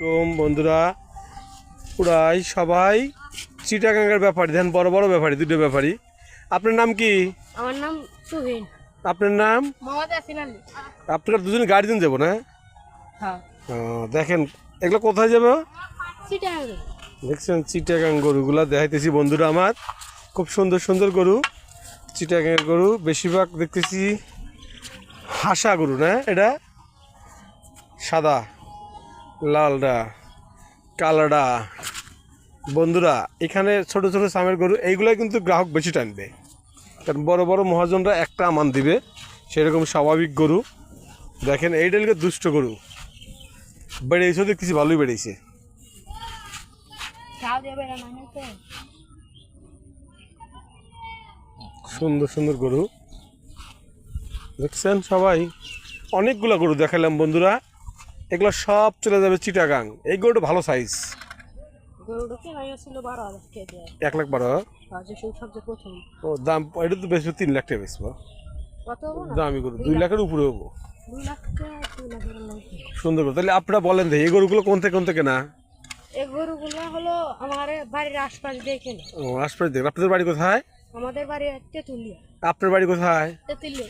তোম বন্ধুরা। পুরাই সবাই চিটাগাঙ্গের ব্যাপারী। দেন বড় বড় ব্যাপারী দুটো ব্যাপারী। আপনার নাম কি? আমার নাম তুহিন। আপনার নাম? মোহাম্মদ ইয়াসিন আলী। আপনারা দুজন গাড়ি দিন যাব না? হ্যাঁ। দেখেন এগুলো কোথায় যাবে? দেখছেন চিটাগাং গরুগুলা দেখাইতেছি বন্ধুরা আমার। খুব সুন্দর সুন্দর গরু। চিটাগাংয়ের গরু বেশিরভাগ দেখতেছি হাসা গরু না? এটা সাদা। লালডা, কালাডা। বন্ধুরা, এখানে ছোট ছোট সামের গরু, এইগুলাই কিন্তু গ্রাহক বেশি টানবে। কারণ বড় বড় মহাজনরা একটা আমান দিবে, সেরকম স্বাভাবিক গরু। দেখেন, এইটা হলো দুষ্ট গরু। বেড়েছে দেখতেছি ভালোই বেড়েছে। তো সুন্দর সুন্দর গরু। দেখছেন সবাই? অনেকগুলো গরু দেখালাম বন্ধুরা। এগুলো সব চলে যাবে চিটাগাং। এই গরুটা ভালো সাইজ এক লাখ বারো। ও দাম এটা তো বেশি তিন লাখ টাকা দামি গরু দুই লাখের উপরে হব। সুন্দর তাহলে আপনারা বলেন এই গরুগুলো কোন থেকে কোন থেকে না? এই গরুগুলো হলো আমার বাড়ির আশপাশ দিয়ে কেনা। ও আশপাশ দেখেন আপনাদের বাড়ি কোথায়? আমাদের বাড়ি তেঁতুলিয়া। আপনার বাড়ি কোথায়? তেঁতুলিয়া।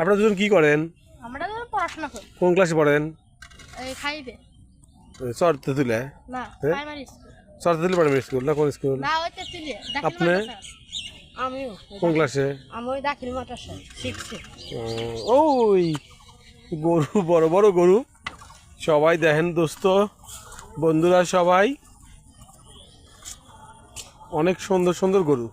আপনারা দুজন কি করেন? আমরা পড়াশোনা করি। কোন ক্লাসে পড়েন? খাইবে? না? প্রাইমারি স্কুল স্কুল না কোন স্কুল না ওই তেঁতুলিয়া আপনি? আমিও। কোন ক্লাসে আমি ওই দাখিল মাদ্রাসা শিখছি ওই গরু বড় বড় গরু। সবাই দেখেন দোস্ত বন্ধুরা সবাই। অনেক সুন্দর সুন্দর গরু।